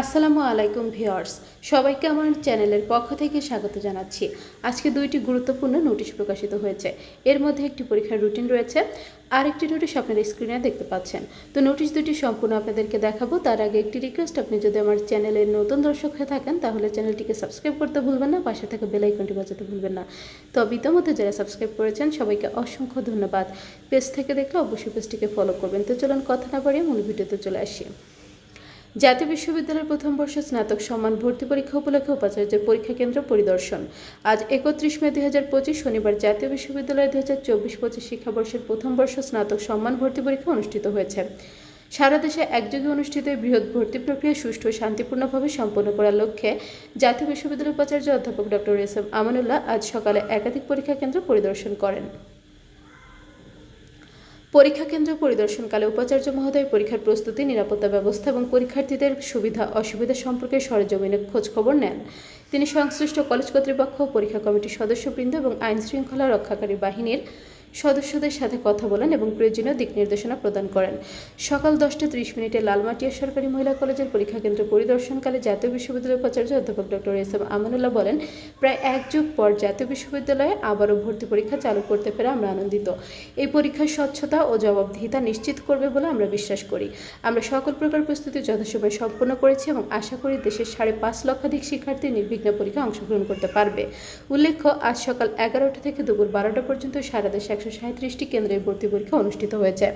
আসসালামু আলাইকুম ভিউয়ার্স, সবাইকে আমার চ্যানেলের পক্ষ থেকে স্বাগত জানাচ্ছি। আজকে দুইটি গুরুত্বপূর্ণ নোটিশ প্রকাশিত হয়েছে। এর মধ্যে একটি পরীক্ষার রুটিন রয়েছে, আরেকটি নোটিশ আপনারা স্ক্রিনে দেখতে পাচ্ছেন। তো নোটিশ দুটি সম্পূর্ণ আপনাদেরকে দেখাবো। তার আগে একটি রিকোয়েস্ট আপনি যদি আমার চ্যানেলের নতুন দর্শক হয়ে থাকেন, তাহলে চ্যানেলটিকে সাবস্ক্রাইব করতে ভুলবেন না, পাশে থাকা বেল আইকনটি বাজাতে ভুলবেন না। তো ইতিমধ্যে যারা সাবস্ক্রাইব করেছেন, সবাইকে অসংখ্য ধন্যবাদ। পেজ থেকে দেখলে অবশ্যই পেজটিকে ফলো করবেন। তো চলুন কথা না বাড়িয়ে মূল ভিডিওতে চলে আসি। জাতীয় বিশ্ববিদ্যালয়ের প্রথম বর্ষ স্নাতক সম্মান ভর্তি পরীক্ষা উপলক্ষে উপাচার্যের পরীক্ষা কেন্দ্র পরিদর্শন। আজ একত্রিশ মে দুই পঁচিশ শনিবার জাতীয় বিশ্ববিদ্যালয় দুই হাজার চব্বিশ পঁচিশ শিক্ষাবর্ষের প্রথম বর্ষ স্নাতক সম্মান ভর্তি পরীক্ষা অনুষ্ঠিত হয়েছে। সারা দেশে একযোগে অনুষ্ঠিত এই বৃহৎ ভর্তি প্রক্রিয়া সুষ্ঠু শান্তিপূর্ণভাবে সম্পন্ন করার লক্ষ্যে জাতীয় বিশ্ববিদ্যালয় উপাচার্য অধ্যাপক ডক্টর এস এম আমানুল্লাহ আজ সকালে একাধিক পরীক্ষা কেন্দ্র পরিদর্শন করেন। পরীক্ষা কেন্দ্র পরিদর্শনকালে উপাচার্য মহোদয় পরীক্ষার প্রস্তুতি, নিরাপত্তা ব্যবস্থা এবং পরীক্ষার্থীদের সুবিধা, অসুবিধা সম্পর্কে সরেজমিনে খোঁজখবর নেন। তিনি সংশ্লিষ্ট কলেজ কর্তৃপক্ষ, পরীক্ষা কমিটির সদস্যবৃন্দ এবং আইন শৃঙ্খলা রক্ষাকারী বাহিনীর সদস্যদের সাথে কথা বলেন এবং প্রয়োজনীয় দিক নির্দেশনা প্রদান করেন। সকাল দশটা ত্রিশ মিনিটে লালমাটিয়া সরকারি মহিলা কলেজের পরীক্ষা কেন্দ্র পরিদর্শনকালে জাতীয় বিশ্ববিদ্যালয়ের উপাচার্য অধ্যাপক ডক্টর এস এম আমানুল্লাহ বলেন, প্রায় এক যুগ পর জাতীয় বিশ্ববিদ্যালয়ে আবারও ভর্তি পরীক্ষা চালু করতে পেরে আমরা আনন্দিত। এই পরীক্ষার স্বচ্ছতা ও জবাবদিহিতা নিশ্চিত করবে বলে আমরা বিশ্বাস করি। আমরা সকল প্রকার প্রস্তুতি যথাসময়ে সম্পন্ন করেছি এবং আশা করি দেশের সাড়ে পাঁচ লক্ষাধিক শিক্ষার্থী নির্বিঘ্ন পরীক্ষায় অংশগ্রহণ করতে পারবে। উল্লেখ্য, আজ সকাল এগারোটা থেকে দুপুর বারোটা পর্যন্ত সারা দেশে একশো সাঁত্রিশটি কেন্দ্রে ভর্তি পরীক্ষা অনুষ্ঠিত হয়েছে।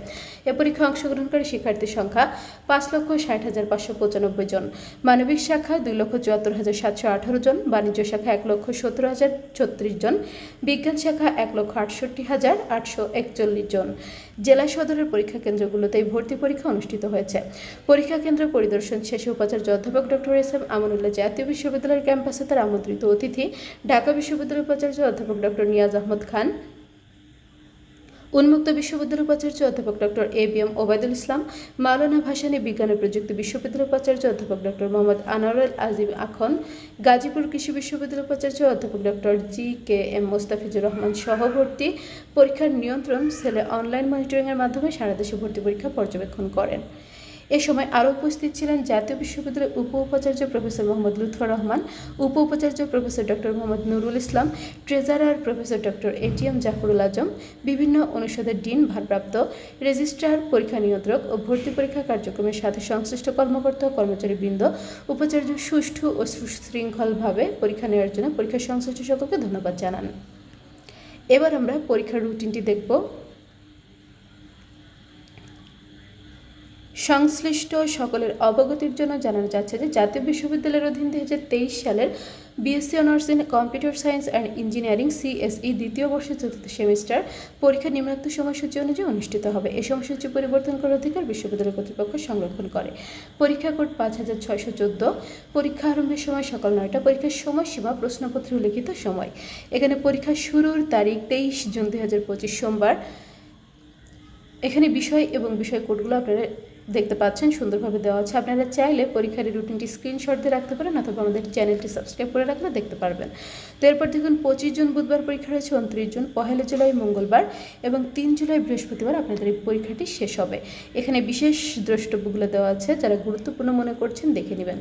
এ পরীক্ষায় অংশগ্রহণকারী শিক্ষার্থীর সংখ্যা পাঁচ লক্ষ ষাট হাজার পাঁচশো পঁচানব্বই জন, মানবিক শাখায় দুই লক্ষ চুয়াত্তর হাজার সাতশো আঠারো জন, বাণিজ্য শাখা এক লক্ষ সত্তর হাজার ছত্রিশ জন, বিজ্ঞান শাখা এক লক্ষ আটষট্টি হাজার আটশো একচল্লিশ জন। জেলা সদরের পরীক্ষা কেন্দ্রগুলোতে এই ভর্তি পরীক্ষা অনুষ্ঠিত হয়েছে। পরীক্ষা কেন্দ্র পরিদর্শন শেষে উপাচার্য অধ্যাপক ডক্টর এস এম আমানুল্লাহ জাতীয় বিশ্ববিদ্যালয়ের ক্যাম্পাসে তার আমন্ত্রিত অতিথি ঢাকা বিশ্ববিদ্যালয়ের উপাচার্য অধ্যাপক ডক্টর নিয়াজ আহমদ খান উন্মুক্ত বিশ্ববিদ্যালয় উপাচার্য অধ্যাপক doctor A B M Obaidul Islam, Maulana Bhasani বিজ্ঞান ও প্রযুক্তি বিশ্ববিদ্যালয় উপাচার্য অধ্যাপক ডক্টর মোহাম্মদ আনোয়ারুল আজিম আখন, গাজীপুর কৃষি বিশ্ববিদ্যালয় উপাচার্য অধ্যাপক doctor G K M Mostafizur Rahman সহভর্তি পরীক্ষার নিয়ন্ত্রণ সেলে অনলাইন মনিটরিংয়ের মাধ্যমে সারা দেশে ভর্তি পরীক্ষা পর্যবেক্ষণ করেন। এ সময় আরও উপস্থিত ছিলেন জাতীয় বিশ্ববিদ্যালয়ের উপ উপাচার্য প্রফেসর মোহাম্মদ লুৎফর রহমান, উপ উপাচার্য professor doctor Mohammad Nurul Islam, treasurer professor doctor ATM Jafrul Azam, বিভিন্ন অনুষদের ডিন ভারপ্রাপ্ত রেজিস্ট্রার, পরীক্ষা নিয়ন্ত্রক ও ভর্তি পরীক্ষা কার্যক্রমের সাথে সংশ্লিষ্ট কর্মকর্তা ও কর্মচারীবৃন্দ, উপাচার্য সুষ্ঠু ও সুশৃঙ্খলভাবে পরীক্ষা নেওয়ার জন্য পরীক্ষা সংশ্লিষ্ট সকলকে ধন্যবাদ জানান। এবার আমরা পরীক্ষার রুটিনটি দেখব। সংশ্লিষ্ট সকলের অবগতির জন্য জানানো যাচ্ছে যে জাতীয় বিশ্ববিদ্যালয়ের অধীন দুই হাজার তেইশ সালের BSc honours in computer science and engineering CSE দ্বিতীয় বর্ষের চতুর্থ সেমিস্টার পরীক্ষা নিম্নোক্ত সময়সূচি অনুযায়ী অনুষ্ঠিত হবে। এই সময়সূচি পরিবর্তন করার অধিকার বিশ্ববিদ্যালয় কর্তৃপক্ষ সংরক্ষণ করে। পরীক্ষা কোড পাঁচ হাজার ছয়শো চোদ্দ, পরীক্ষা আরম্ভের সময় সকাল নয়টা, পরীক্ষার সময়সীমা, প্রশ্নপত্রে উল্লিখিত সময়। এখানে পরীক্ষা শুরুর তারিখ তেইশ জুন দুই হাজার পঁচিশ সোমবার। এখানে বিষয় এবং বিষয় কোডগুলো আপনারা দেখতে পাচ্ছেন, সুন্দরভাবে দেওয়া আছে। আপনারা চাইলে পরীক্ষার রুটিনটি স্ক্রিনশট দিয়ে রাখতে পারেন অথবা আমাদের চ্যানেলটি সাবস্ক্রাইব করে রাখলে দেখতে পারবেন। তো এরপর দেখুন, পঁচিশ জুন বুধবার পরীক্ষা রয়েছে, উনত্রিশ জুন, পহেলা জুলাই, মঙ্গলবার এবং তিন জুলাই, বৃহস্পতিবার আপনাদের এই পরীক্ষাটি শেষ হবে। এখানে বিশেষ দ্রষ্টব্যগুলো দেওয়া আছে, যারা গুরুত্বপূর্ণ মনে করছেন দেখে নেবেন।